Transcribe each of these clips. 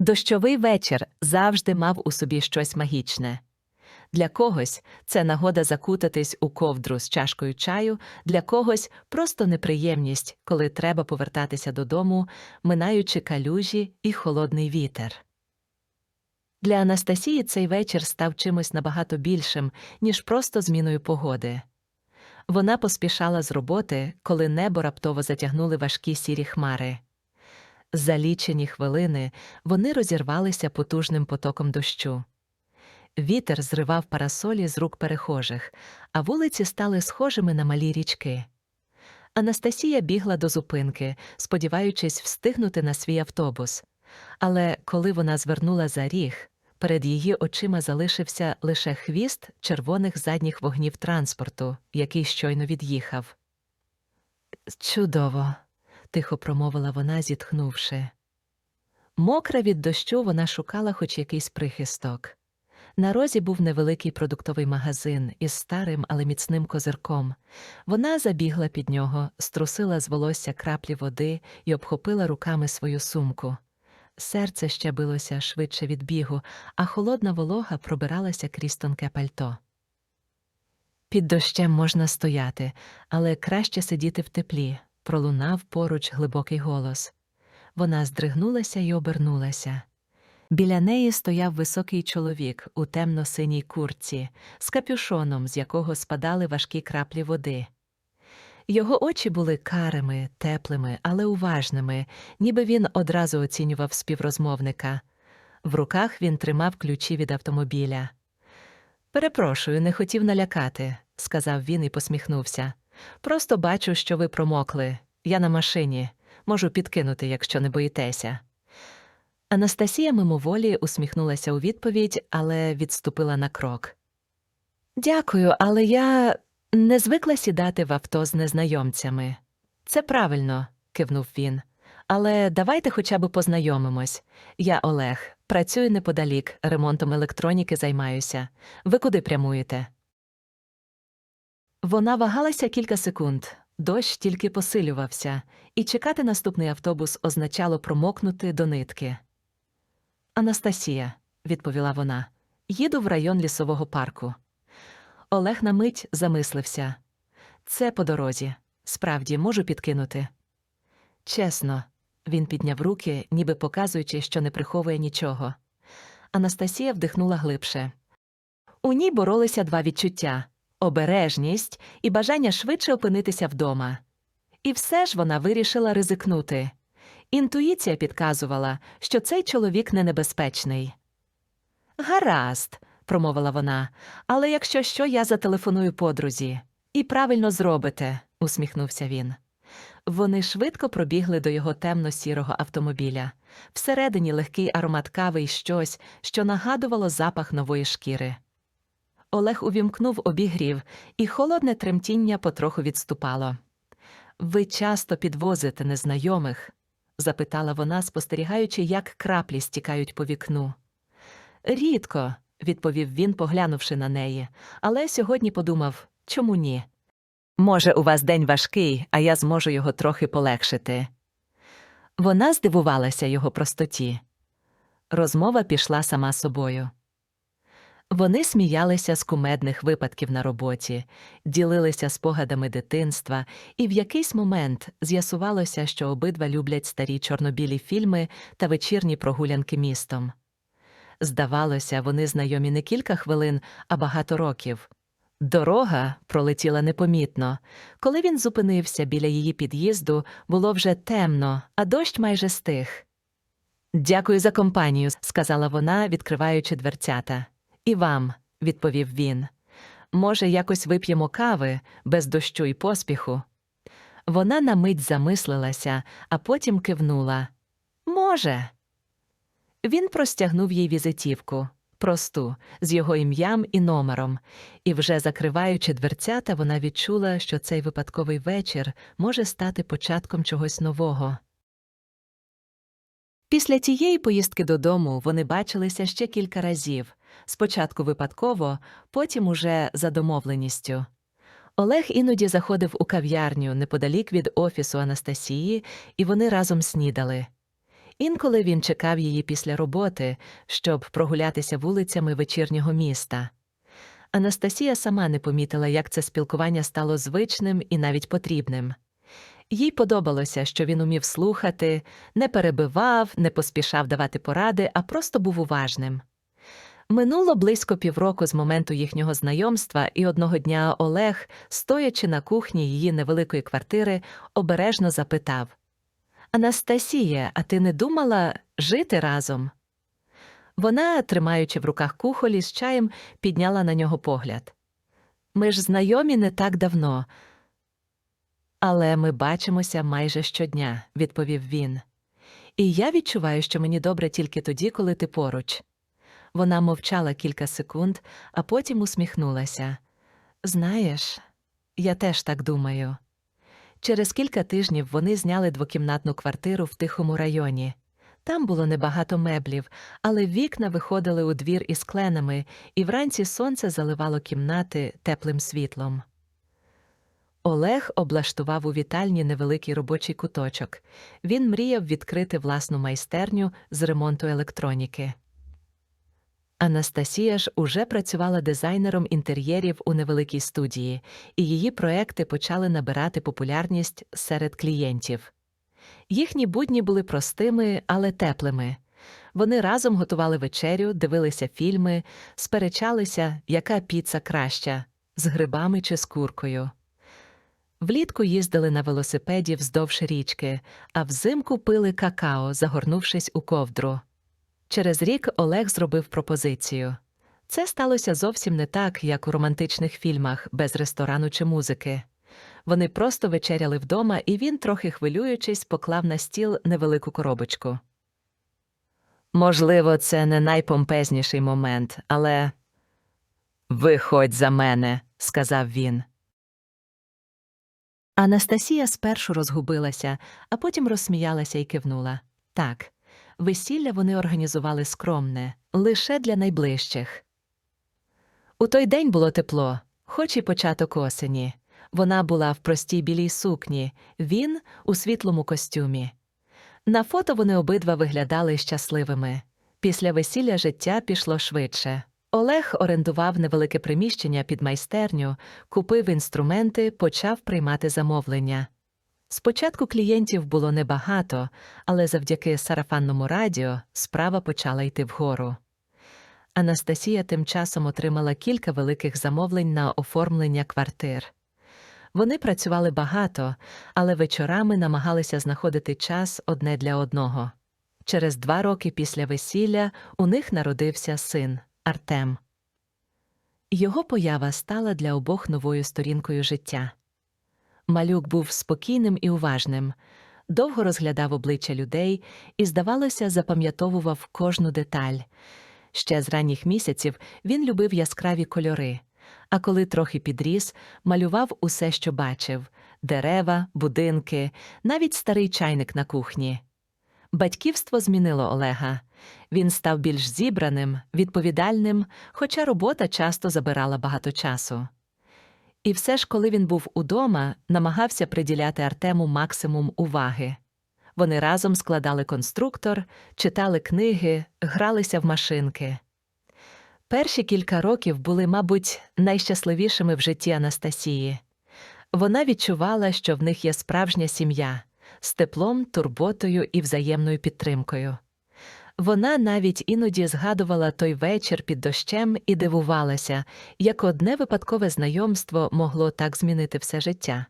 Дощовий вечір завжди мав у собі щось магічне. Для когось це нагода закутатись у ковдру з чашкою чаю, для когось просто неприємність, коли треба повертатися додому, минаючи калюжі і холодний вітер. Для Анастасії цей вечір став чимось набагато більшим, ніж просто зміною погоди. Вона поспішала з роботи, коли небо раптово затягнули важкі сірі хмари. За лічені хвилини вони розірвалися потужним потоком дощу. Вітер зривав парасолі з рук перехожих, а вулиці стали схожими на малі річки. Анастасія бігла до зупинки, сподіваючись встигнути на свій автобус. Але коли вона звернула за ріг, перед її очима залишився лише хвіст червоних задніх вогнів транспорту, який щойно від'їхав. Чудово, тихо промовила вона, зітхнувши. Мокра від дощу вона шукала хоч якийсь прихисток. На розі був невеликий продуктовий магазин із старим, але міцним козирком. Вона забігла під нього, струсила з волосся краплі води і обхопила руками свою сумку. Серце ще билося швидше від бігу, а холодна волога пробиралася крізь тонке пальто. Під дощем можна стояти, але краще сидіти в теплі, пролунав поруч глибокий голос. Вона здригнулася й обернулася. Біля неї стояв високий чоловік у темно-синій курці, з капюшоном, з якого спадали важкі краплі води. Його очі були карими, теплими, але уважними, ніби він одразу оцінював співрозмовника. В руках він тримав ключі від автомобіля. Перепрошую, не хотів налякати, сказав він і посміхнувся. Просто бачу, що ви промокли. Я на машині. Можу підкинути, якщо не боїтеся. Анастасія мимоволі усміхнулася у відповідь, але відступила на крок. Дякую, але я не звикла сідати в авто з незнайомцями. Це правильно, кивнув він. Але давайте хоча б познайомимось. Я Олег, працюю неподалік, ремонтом електроніки займаюся. Ви куди прямуєте? Вона вагалася кілька секунд. Дощ тільки посилювався, і чекати наступний автобус означало промокнути до нитки. Анастасія, відповіла вона, їду в район лісового парку. Олег на мить замислився. Це по дорозі. Справді можу підкинути. Чесно, він підняв руки, ніби показуючи, що не приховує нічого. Анастасія вдихнула глибше. У ній боролися два відчуття обережність і бажання швидше опинитися вдома. І все ж вона вирішила ризикнути. Інтуїція підказувала, що цей чоловік не небезпечний. Гаразд, промовила вона, але якщо що, я зателефоную подрузі. І правильно зробите, усміхнувся він. Вони швидко пробігли до його темно-сірого автомобіля. Всередині легкий аромат кави і щось, що нагадувало запах нової шкіри. Олег увімкнув обігрів, і холодне тремтіння потроху відступало. Ви часто підвозите незнайомих? запитала вона, спостерігаючи, як краплі стікають по вікну. Рідко, відповів він, поглянувши на неї, але сьогодні подумав чому ні? Може, у вас день важкий, а я зможу його трохи полегшити. Вона здивувалася його простоті. Розмова пішла сама собою. Вони сміялися з кумедних випадків на роботі, ділилися спогадами дитинства, і в якийсь момент з'ясувалося, що обидва люблять старі чорнобілі фільми та вечірні прогулянки містом. Здавалося, вони знайомі не кілька хвилин, а багато років. Дорога пролетіла непомітно. Коли він зупинився біля її під'їзду, було вже темно, а дощ майже стих. Дякую за компанію, сказала вона, відкриваючи дверцята. І вам, відповів він. Може, якось вип'ємо кави без дощу і поспіху. Вона на мить замислилася, а потім кивнула. Може. Він простягнув їй візитівку, просту, з його ім'ям і номером, і, вже закриваючи дверцята, вона відчула, що цей випадковий вечір може стати початком чогось нового. Після тієї поїздки додому вони бачилися ще кілька разів спочатку випадково, потім уже за домовленістю. Олег іноді заходив у кав'ярню неподалік від офісу Анастасії, і вони разом снідали. Інколи він чекав її після роботи, щоб прогулятися вулицями вечірнього міста. Анастасія сама не помітила, як це спілкування стало звичним і навіть потрібним. Їй подобалося, що він умів слухати, не перебивав, не поспішав давати поради, а просто був уважним. Минуло близько півроку з моменту їхнього знайомства, і одного дня Олег, стоячи на кухні її невеликої квартири, обережно запитав Анастасія, а ти не думала жити разом? Вона, тримаючи в руках кухолі з чаєм, підняла на нього погляд. Ми ж знайомі не так давно. Але ми бачимося майже щодня, відповів він. І я відчуваю, що мені добре тільки тоді, коли ти поруч. Вона мовчала кілька секунд, а потім усміхнулася. Знаєш, я теж так думаю. Через кілька тижнів вони зняли двокімнатну квартиру в тихому районі. Там було небагато меблів, але вікна виходили у двір із кленами, і вранці сонце заливало кімнати теплим світлом. Олег облаштував у вітальні невеликий робочий куточок. Він мріяв відкрити власну майстерню з ремонту електроніки. Анастасія ж уже працювала дизайнером інтер'єрів у невеликій студії, і її проекти почали набирати популярність серед клієнтів. Їхні будні були простими, але теплими. Вони разом готували вечерю, дивилися фільми, сперечалися, яка піца краща з грибами чи з куркою. Влітку їздили на велосипеді вздовж річки, а взимку пили какао, загорнувшись у ковдру. Через рік Олег зробив пропозицію. Це сталося зовсім не так, як у романтичних фільмах, без ресторану чи музики. Вони просто вечеряли вдома, і він, трохи хвилюючись, поклав на стіл невелику коробочку. Можливо, це не найпомпезніший момент, але. Виходь за мене, сказав він. Анастасія спершу розгубилася, а потім розсміялася і кивнула. Так, весілля вони організували скромне, лише для найближчих. У той день було тепло, хоч і початок осені. Вона була в простій білій сукні, він у світлому костюмі. На фото вони обидва виглядали щасливими. Після весілля життя пішло швидше. Олег орендував невелике приміщення під майстерню, купив інструменти, почав приймати замовлення. Спочатку клієнтів було небагато, але завдяки сарафанному радіо справа почала йти вгору. Анастасія тим часом отримала кілька великих замовлень на оформлення квартир. Вони працювали багато, але вечорами намагалися знаходити час одне для одного. Через два роки після весілля у них народився син Артем. Його поява стала для обох новою сторінкою життя. Малюк був спокійним і уважним, довго розглядав обличчя людей і, здавалося, запам'ятовував кожну деталь. Ще з ранніх місяців він любив яскраві кольори, а коли трохи підріс, малював усе, що бачив дерева, будинки, навіть старий чайник на кухні. Батьківство змінило Олега. Він став більш зібраним, відповідальним, хоча робота часто забирала багато часу. І все ж, коли він був удома, намагався приділяти Артему максимум уваги. Вони разом складали конструктор, читали книги, гралися в машинки. Перші кілька років були, мабуть, найщасливішими в житті Анастасії. Вона відчувала, що в них є справжня сім'я з теплом, турботою і взаємною підтримкою. Вона навіть іноді згадувала той вечір під дощем і дивувалася, як одне випадкове знайомство могло так змінити все життя.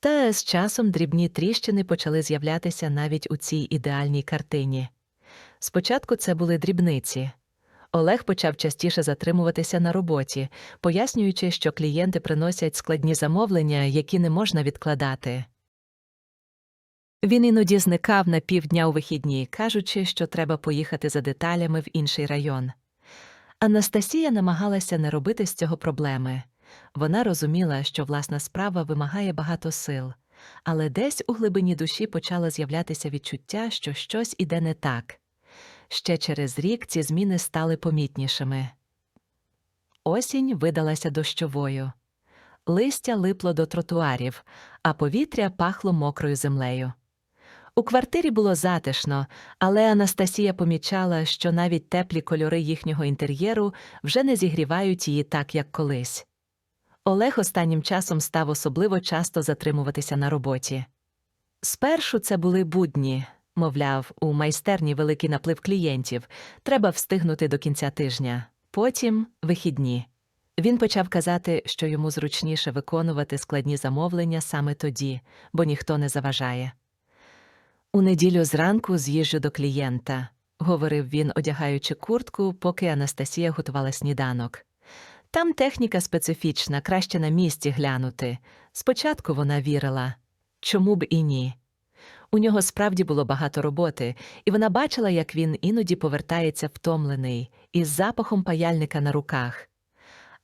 Та з часом дрібні тріщини почали з'являтися навіть у цій ідеальній картині. Спочатку це були дрібниці. Олег почав частіше затримуватися на роботі, пояснюючи, що клієнти приносять складні замовлення, які не можна відкладати. Він іноді зникав на півдня у вихідні, кажучи, що треба поїхати за деталями в інший район. Анастасія намагалася не робити з цього проблеми. Вона розуміла, що власна справа вимагає багато сил, але десь у глибині душі почало з'являтися відчуття, що щось іде не так. Ще через рік ці зміни стали помітнішими. Осінь видалася дощовою. Листя липло до тротуарів, а повітря пахло мокрою землею. У квартирі було затишно, але Анастасія помічала, що навіть теплі кольори їхнього інтер'єру вже не зігрівають її так, як колись. Олег останнім часом став особливо часто затримуватися на роботі. Спершу це були будні, мовляв, у майстерні великий наплив клієнтів, треба встигнути до кінця тижня, потім вихідні. Він почав казати, що йому зручніше виконувати складні замовлення саме тоді, бо ніхто не заважає. У неділю зранку з'їжджу до клієнта, говорив він, одягаючи куртку, поки Анастасія готувала сніданок. Там техніка специфічна, краще на місці глянути. Спочатку вона вірила, чому б і ні. У нього справді було багато роботи, і вона бачила, як він іноді повертається втомлений, із запахом паяльника на руках.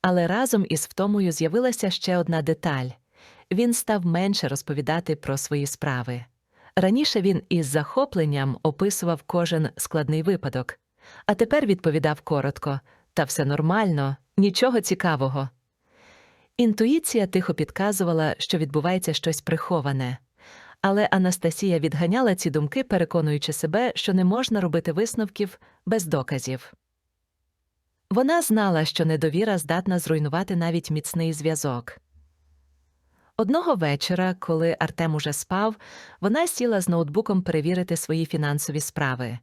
Але разом із втомою з'явилася ще одна деталь він став менше розповідати про свої справи. Раніше він із захопленням описував кожен складний випадок, а тепер відповідав коротко та все нормально, нічого цікавого. Інтуїція тихо підказувала, що відбувається щось приховане. Але Анастасія відганяла ці думки, переконуючи себе, що не можна робити висновків без доказів. Вона знала, що недовіра здатна зруйнувати навіть міцний зв'язок. Одного вечора, коли Артем уже спав, вона сіла з ноутбуком перевірити свої фінансові справи.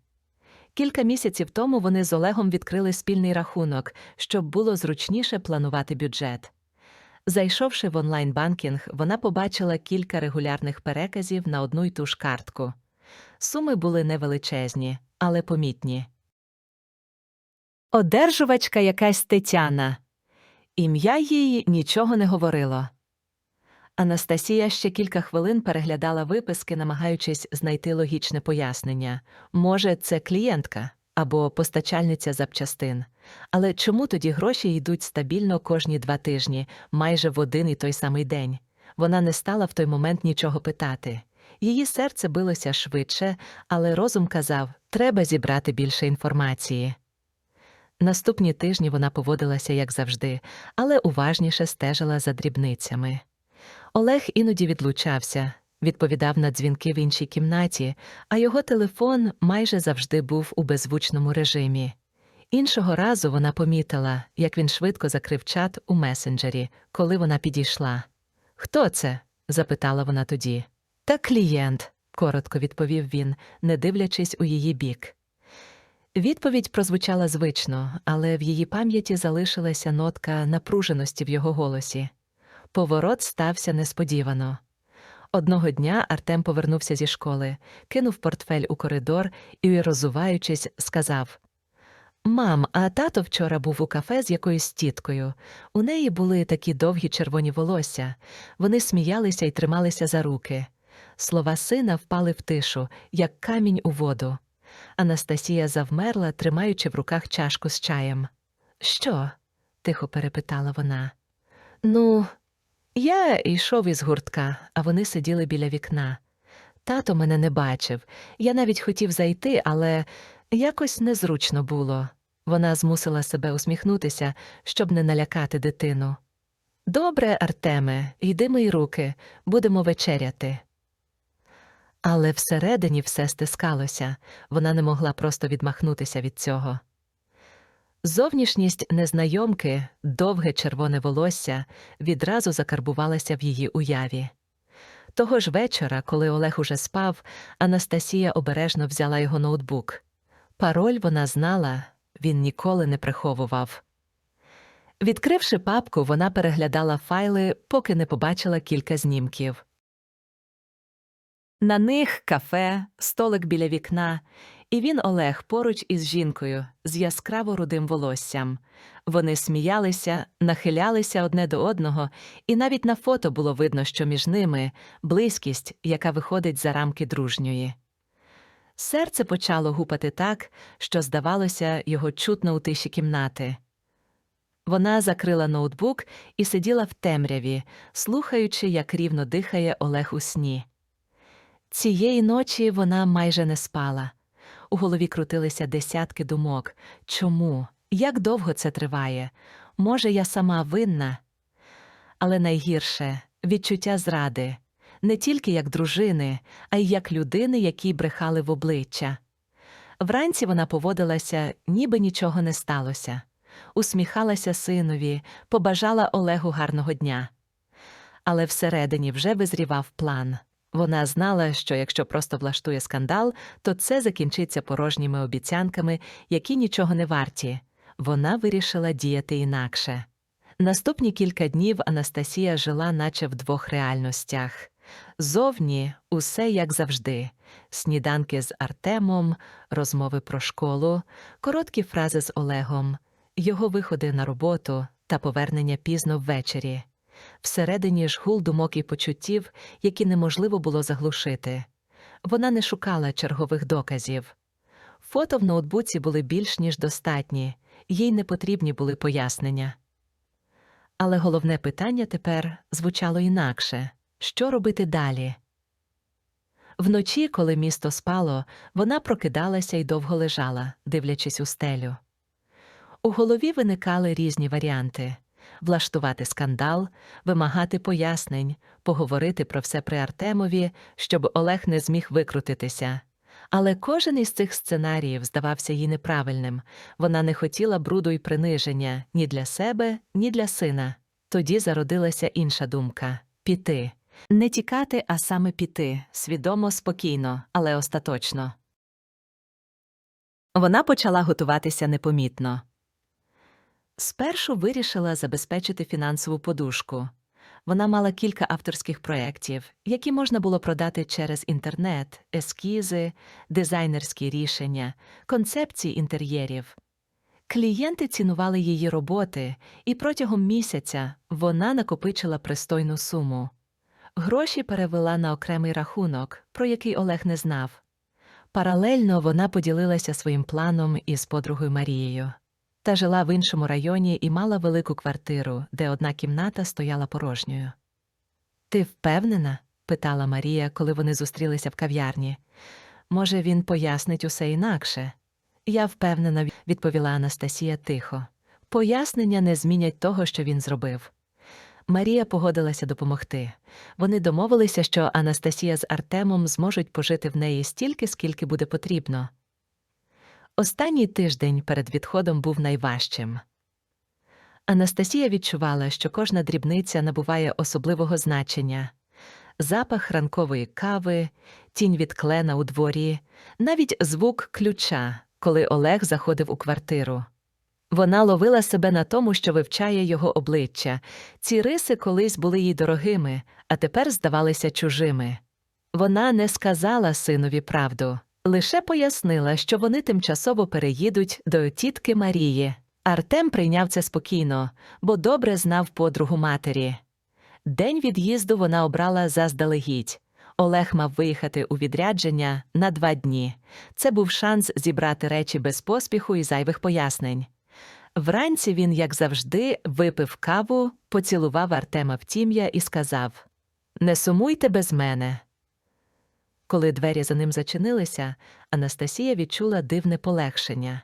Кілька місяців тому вони з Олегом відкрили спільний рахунок, щоб було зручніше планувати бюджет. Зайшовши в онлайн-банкінг, вона побачила кілька регулярних переказів на одну й ту ж картку. Суми були невеличезні, але помітні. Одержувачка якась Тетяна. Ім'я їй нічого не говорило. Анастасія ще кілька хвилин переглядала виписки, намагаючись знайти логічне пояснення. Може, це клієнтка або постачальниця запчастин. Але чому тоді гроші йдуть стабільно кожні два тижні, майже в один і той самий день? Вона не стала в той момент нічого питати. Її серце билося швидше, але розум казав треба зібрати більше інформації. Наступні тижні вона поводилася, як завжди, але уважніше стежила за дрібницями. Олег іноді відлучався, відповідав на дзвінки в іншій кімнаті, а його телефон майже завжди був у беззвучному режимі. Іншого разу вона помітила, як він швидко закрив чат у месенджері, коли вона підійшла. Хто це? запитала вона тоді. Та клієнт, коротко відповів він, не дивлячись у її бік. Відповідь прозвучала звично, але в її пам'яті залишилася нотка напруженості в його голосі. Поворот стався несподівано. Одного дня Артем повернувся зі школи, кинув портфель у коридор і, розуваючись, сказав Мам, а тато вчора був у кафе з якоюсь тіткою. У неї були такі довгі червоні волосся. Вони сміялися і трималися за руки. Слова сина впали в тишу, як камінь у воду. Анастасія завмерла, тримаючи в руках чашку з чаєм. Що? тихо перепитала вона. Ну, я йшов із гуртка, а вони сиділи біля вікна. Тато мене не бачив. Я навіть хотів зайти, але якось незручно було. Вона змусила себе усміхнутися, щоб не налякати дитину. Добре, Артеме, йди мий руки, будемо вечеряти. Але всередині все стискалося, вона не могла просто відмахнутися від цього. Зовнішність незнайомки, довге червоне волосся, відразу закарбувалася в її уяві. Того ж вечора, коли Олег уже спав, Анастасія обережно взяла його ноутбук. Пароль вона знала, він ніколи не приховував. Відкривши папку, вона переглядала файли, поки не побачила кілька знімків. На них кафе, столик біля вікна, і він Олег поруч із жінкою з яскраво рудим волоссям. Вони сміялися, нахилялися одне до одного, і навіть на фото було видно, що між ними близькість, яка виходить за рамки дружньої. Серце почало гупати так, що, здавалося, його чутно у тиші кімнати. Вона закрила ноутбук і сиділа в темряві, слухаючи, як рівно дихає Олег у сні. Цієї ночі вона майже не спала. У голові крутилися десятки думок. Чому? Як довго це триває? Може, я сама винна? Але найгірше відчуття зради. не тільки як дружини, а й як людини, які брехали в обличчя. Вранці вона поводилася, ніби нічого не сталося, усміхалася синові, побажала Олегу гарного дня. Але всередині вже визрівав план. Вона знала, що якщо просто влаштує скандал, то це закінчиться порожніми обіцянками, які нічого не варті. Вона вирішила діяти інакше. Наступні кілька днів Анастасія жила наче в двох реальностях. Зовні усе як завжди: сніданки з Артемом, розмови про школу, короткі фрази з Олегом, його виходи на роботу та повернення пізно ввечері. Всередині ж гул думок і почуттів, які неможливо було заглушити. Вона не шукала чергових доказів. Фото в ноутбуці були більш ніж достатні, їй не потрібні були пояснення. Але головне питання тепер звучало інакше що робити далі? Вночі, коли місто спало, вона прокидалася і довго лежала, дивлячись у стелю. У голові виникали різні варіанти влаштувати скандал, вимагати пояснень, поговорити про все при Артемові, щоб Олег не зміг викрутитися. Але кожен із цих сценаріїв здавався їй неправильним вона не хотіла бруду й приниження ні для себе, ні для сина. Тоді зародилася інша думка піти. Не тікати, а саме піти, свідомо, спокійно, але остаточно. Вона почала готуватися непомітно. Спершу вирішила забезпечити фінансову подушку. Вона мала кілька авторських проєктів, які можна було продати через інтернет, ескізи, дизайнерські рішення, концепції інтер'єрів. Клієнти цінували її роботи, і протягом місяця вона накопичила пристойну суму. Гроші перевела на окремий рахунок, про який Олег не знав. Паралельно вона поділилася своїм планом із подругою Марією та жила в іншому районі і мала велику квартиру, де одна кімната стояла порожньою. Ти впевнена? питала Марія, коли вони зустрілися в кав'ярні. Може, він пояснить усе інакше? Я впевнена, відповіла Анастасія тихо. Пояснення не змінять того, що він зробив. Марія погодилася допомогти. Вони домовилися, що Анастасія з Артемом зможуть пожити в неї стільки, скільки буде потрібно. Останній тиждень перед відходом був найважчим. Анастасія відчувала, що кожна дрібниця набуває особливого значення запах ранкової кави, тінь від клена у дворі, навіть звук ключа, коли Олег заходив у квартиру. Вона ловила себе на тому, що вивчає його обличчя. Ці риси колись були їй дорогими, а тепер здавалися чужими. Вона не сказала синові правду, лише пояснила, що вони тимчасово переїдуть до тітки Марії. Артем прийняв це спокійно, бо добре знав подругу матері. День від'їзду вона обрала заздалегідь. Олег мав виїхати у відрядження на два дні. Це був шанс зібрати речі без поспіху і зайвих пояснень. Вранці він, як завжди, випив каву, поцілував Артема в тім'я і сказав Не сумуйте без мене. Коли двері за ним зачинилися, Анастасія відчула дивне полегшення.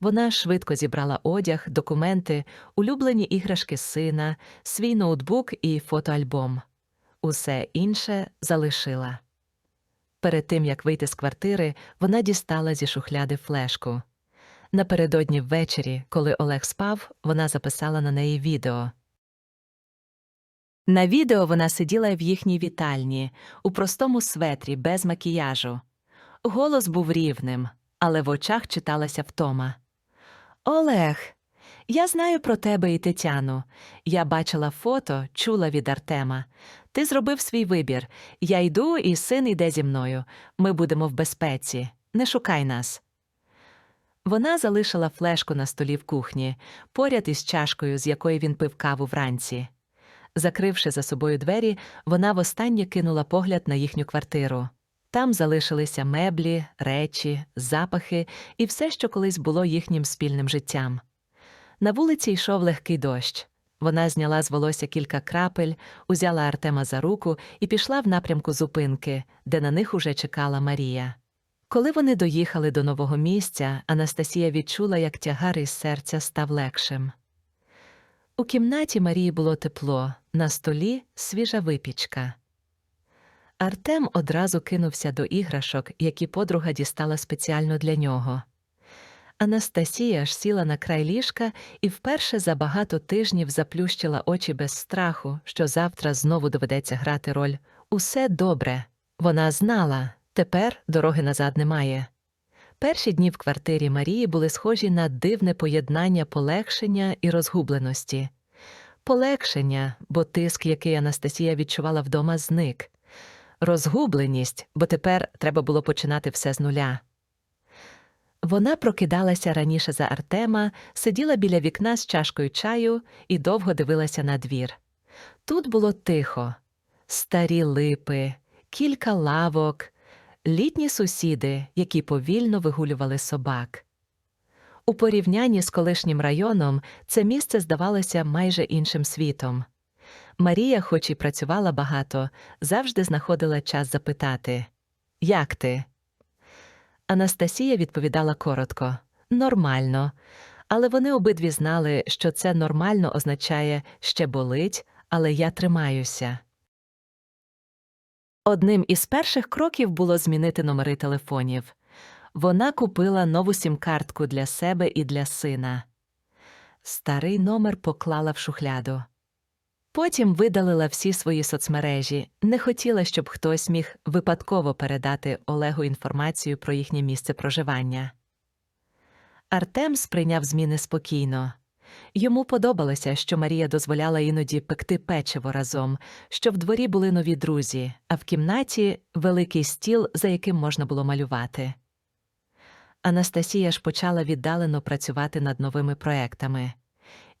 Вона швидко зібрала одяг, документи, улюблені іграшки сина, свій ноутбук і фотоальбом. Усе інше залишила. Перед тим як вийти з квартири, вона дістала зі шухляди флешку. Напередодні ввечері, коли Олег спав, вона записала на неї відео. На відео вона сиділа в їхній вітальні, у простому светрі, без макіяжу. Голос був рівним, але в очах читалася втома. Олег, я знаю про тебе і Тетяну. Я бачила фото, чула від Артема. Ти зробив свій вибір. Я йду, і син іде зі мною. Ми будемо в безпеці. Не шукай нас. Вона залишила флешку на столі в кухні, поряд із чашкою, з якої він пив каву вранці. Закривши за собою двері, вона востаннє кинула погляд на їхню квартиру. Там залишилися меблі, речі, запахи і все, що колись було їхнім спільним життям. На вулиці йшов легкий дощ. Вона зняла з волосся кілька крапель, узяла Артема за руку і пішла в напрямку зупинки, де на них уже чекала Марія. Коли вони доїхали до нового місця, Анастасія відчула, як тягар із серця став легшим. У кімнаті Марії було тепло, на столі свіжа випічка. Артем одразу кинувся до іграшок, які подруга дістала спеціально для нього. Анастасія ж сіла на край ліжка і вперше за багато тижнів заплющила очі без страху, що завтра знову доведеться грати роль. Усе добре. Вона знала, тепер дороги назад немає. Перші дні в квартирі Марії були схожі на дивне поєднання полегшення і розгубленості. Полегшення, бо тиск, який Анастасія відчувала вдома, зник. Розгубленість, бо тепер треба було починати все з нуля. Вона прокидалася раніше за Артема, сиділа біля вікна з чашкою чаю і довго дивилася на двір. Тут було тихо, старі липи, кілька лавок, літні сусіди, які повільно вигулювали собак. У порівнянні з колишнім районом це місце здавалося майже іншим світом. Марія, хоч і працювала багато, завжди знаходила час запитати Як ти? Анастасія відповідала коротко нормально. Але вони обидві знали, що це нормально означає ще болить, але я тримаюся. Одним із перших кроків було змінити номери телефонів. Вона купила нову сім-картку для себе і для сина. Старий номер поклала в шухляду. Потім видалила всі свої соцмережі, не хотіла, щоб хтось міг випадково передати Олегу інформацію про їхнє місце проживання. Артем сприйняв зміни спокійно. Йому подобалося, що Марія дозволяла іноді пекти печиво разом, що в дворі були нові друзі, а в кімнаті великий стіл, за яким можна було малювати. Анастасія ж почала віддалено працювати над новими проектами.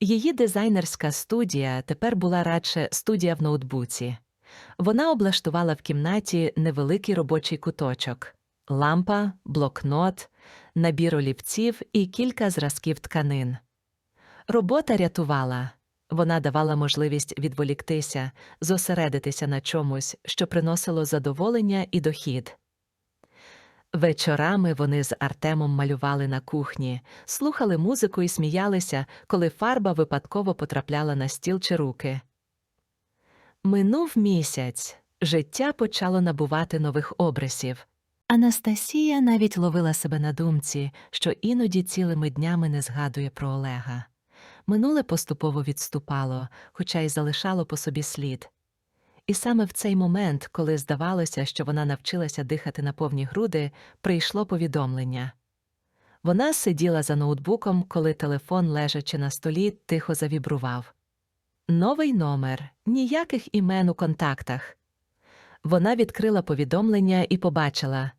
Її дизайнерська студія тепер була радше студія в ноутбуці. Вона облаштувала в кімнаті невеликий робочий куточок лампа, блокнот, набір олівців і кілька зразків тканин. Робота рятувала. Вона давала можливість відволіктися, зосередитися на чомусь, що приносило задоволення і дохід. Вечорами вони з Артемом малювали на кухні, слухали музику і сміялися, коли фарба випадково потрапляла на стіл чи руки. Минув місяць, життя почало набувати нових обрисів. Анастасія навіть ловила себе на думці, що іноді цілими днями не згадує про Олега. Минуле поступово відступало, хоча й залишало по собі слід. І саме в цей момент, коли здавалося, що вона навчилася дихати на повні груди, прийшло повідомлення. Вона сиділа за ноутбуком, коли телефон, лежачи на столі, тихо завібрував. Новий номер, ніяких імен у контактах. Вона відкрила повідомлення і побачила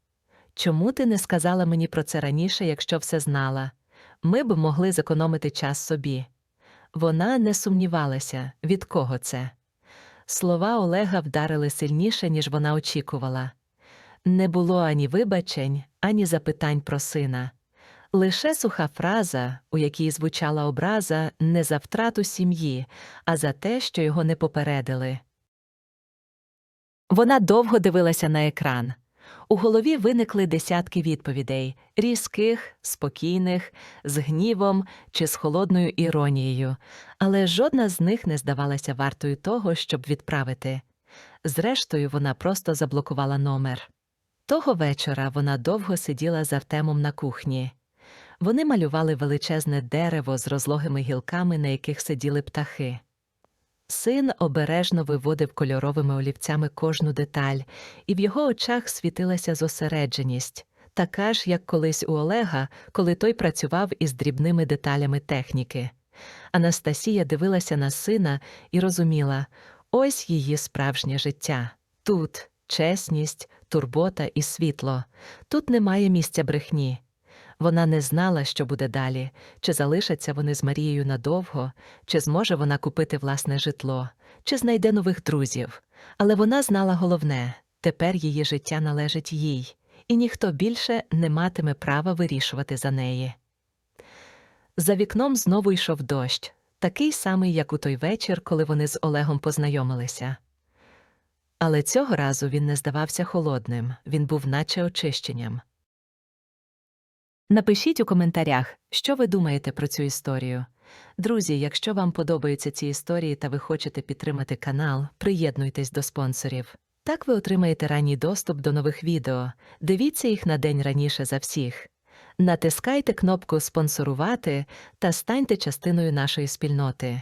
Чому ти не сказала мені про це раніше, якщо все знала? Ми б могли зекономити час собі. Вона не сумнівалася, від кого це. Слова Олега вдарили сильніше, ніж вона очікувала. Не було ані вибачень, ані запитань про сина. Лише суха фраза, у якій звучала образа не за втрату сім'ї, а за те, що його не попередили. Вона довго дивилася на екран. У голові виникли десятки відповідей різких, спокійних, з гнівом чи з холодною іронією, але жодна з них не здавалася вартою того, щоб відправити. Зрештою, вона просто заблокувала номер. Того вечора вона довго сиділа з Артемом на кухні. Вони малювали величезне дерево з розлогими гілками, на яких сиділи птахи. Син обережно виводив кольоровими олівцями кожну деталь, і в його очах світилася зосередженість, така ж, як колись у Олега, коли той працював із дрібними деталями техніки. Анастасія дивилася на сина і розуміла ось її справжнє життя тут чесність, турбота і світло, тут немає місця брехні. Вона не знала, що буде далі, чи залишаться вони з Марією надовго, чи зможе вона купити власне житло, чи знайде нових друзів. Але вона знала головне тепер її життя належить їй, і ніхто більше не матиме права вирішувати за неї. За вікном знову йшов дощ, такий самий, як у той вечір, коли вони з Олегом познайомилися. Але цього разу він не здавався холодним, він був наче очищенням. Напишіть у коментарях, що ви думаєте про цю історію. Друзі, якщо вам подобаються ці історії та ви хочете підтримати канал, приєднуйтесь до спонсорів. Так ви отримаєте ранній доступ до нових відео. Дивіться їх на день раніше за всіх. Натискайте кнопку Спонсорувати та станьте частиною нашої спільноти.